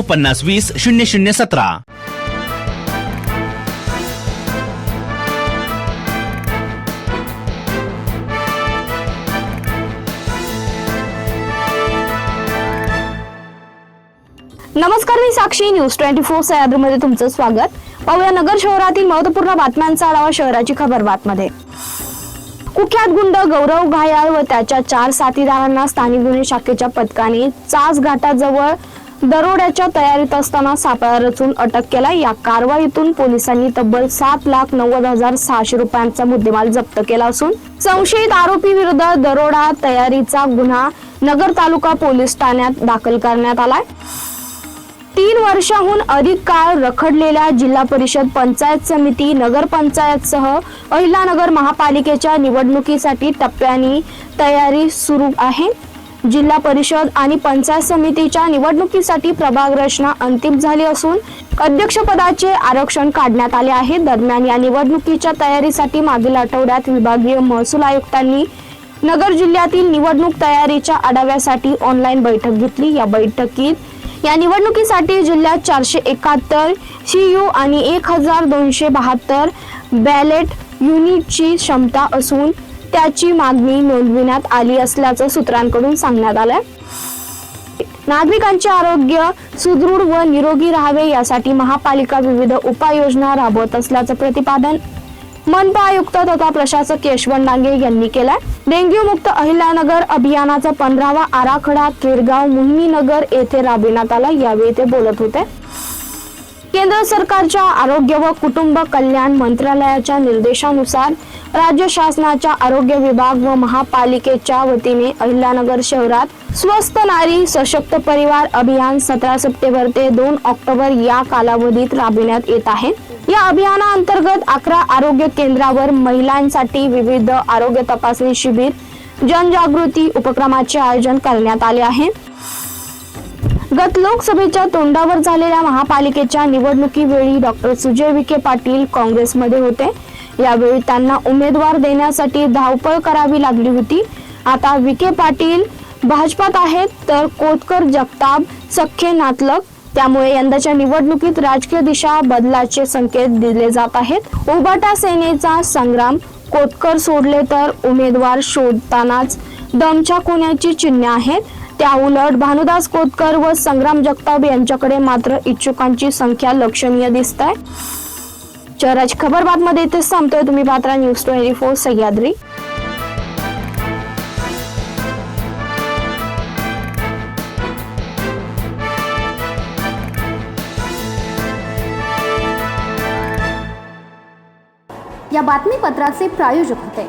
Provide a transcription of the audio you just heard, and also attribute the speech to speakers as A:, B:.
A: पन्नास वीस शून्य शून्य सतरा.
B: नमस्कार मी साक्षी. न्यूज ट्वेंटी फोर सह्याद्रीमध्ये तुमचं स्वागत. पाहूया नगर शहरातील महत्त्वपूर्ण बातम्यांचा आढावा शहराची खबरबात मध्ये कुख्यात गुंड गौरव घायाळ व त्याच्या चार साथीदारांना स्थानिक गुन्हे शाखेच्या पथकाने चास घाटाजवळ दरोड्याच्या तयारीत असताना सापळा रचून अटक केला. या कारवाईतून पोलिसांनी तब्बल सात लाख नव्वद हजार सहाशे रुपयांचा मुद्देमाल जप्त केला असून संशयित आरोपी विरुद्ध दरोडा तयारीचा गुन्हा नगर तालुका पोलीस ठाण्यात दाखल करण्यात आलाय. तीन वर्षाहून अधिक काळ रखडलेल्या जिल्हा परिषद पंचायत समिती नगरपंचायतसह अहिलानगर महापालिकेच्या निवडणुकीसाठी टप्प्याने तयारी सुरू आहे. जिल्हा परिषद आणि पंचायत समितीच्या निवडणुकीसाठी प्रभाग रचना अंतिम झाली असून अध्यक्षपदाचे आरक्षण काढण्यात आले आहे. दरम्यान या निवडणुकीच्या तयारीसाठी मागील आठवड्यात विभागीय महसूल आयुक्तांनी नगर जिल्ह्यातील निवडणूक तयारीच्या आढाव्यासाठी ऑनलाईन बैठक घेतली. या बैठकीत या निवडणुकीसाठी जिल्ह्यात चारशे एकाहत्तर सी यू आणि एक हजार दोनशे बहात्तर बॅलेट युनिटची क्षमता असून त्याची मागणी नोंदविण्यात आली असल्याचं सूत्रांकडून सांगण्यात आलंय. नागरिकांचे आरोग्य सुदृढ व निरोगी राहावे यासाठी महापालिका विविध उपाययोजना राबवत असल्याचं प्रतिपादन मनपा आयुक्त तथा प्रशासक यशवंत डांगे यांनी केलाय. डेंग्यू मुक्त अहिल्यानगर अभियानाचा पंधरावा आराखडा केरगाव मोहिनीनगर येथे राबविण्यात आला. यावेळी ते बोलत होते. केंद्र सरकारच्या आरोग्य व कुटुंब कल्याण मंत्रालयाच्या निर्देशानुसार राज्य शासनाच्या आरोग्य विभाग व महापालिकेच्या वतीने अहिल्यानगर शहरात स्वस्त नारी सशक्त परिवार अभियान सतरा सप्टेंबर ते दोन ऑक्टोबर या कालावधीत राबविण्यात येत आहे. या अभियानाअंतर्गत अकरा आरोग्य केंद्रावर महिलांसाठी विविध आरोग्य तपासणी शिबिर जनजागृती उपक्रमाचे आयोजन करण्यात आले आहे. गत लोकसभेच्या तोंडावर झालेल्या महापालिकेच्या निवडणुकीवेळी डॉक्टर सुजय विखे पाटील काँग्रेसमध्ये होते. यावेळी त्यांना उमेदवार देण्यासाठी धावपळ करावी लागली होती. आता विखे पाटील भाजपात आहेत तर कोतकर जगताप सख्खे नातलग त्यामुळे यंदाच्या निवडणुकीत राजकीय दिशा बदलाचे संकेत दिले जात आहेत. उबाटा सेनेचा संग्राम कोतकर सोडले तर उमेदवार शोधतानाच दमच्या होण्याची चिन्हे आहेत. त्या उलट भानुदास कोतकर व संग्राम जगताप यांच्याकडे मात्र इच्छुकांची संख्या लक्षणीय दिसत आहे शहराची खबरबात मध्ये इथेच थांबतोय तुम्ही पात्रा न्यूज ट्वेंटी फोर सह्याद्री. या बातमीपत्राचे प्रायोजक होते.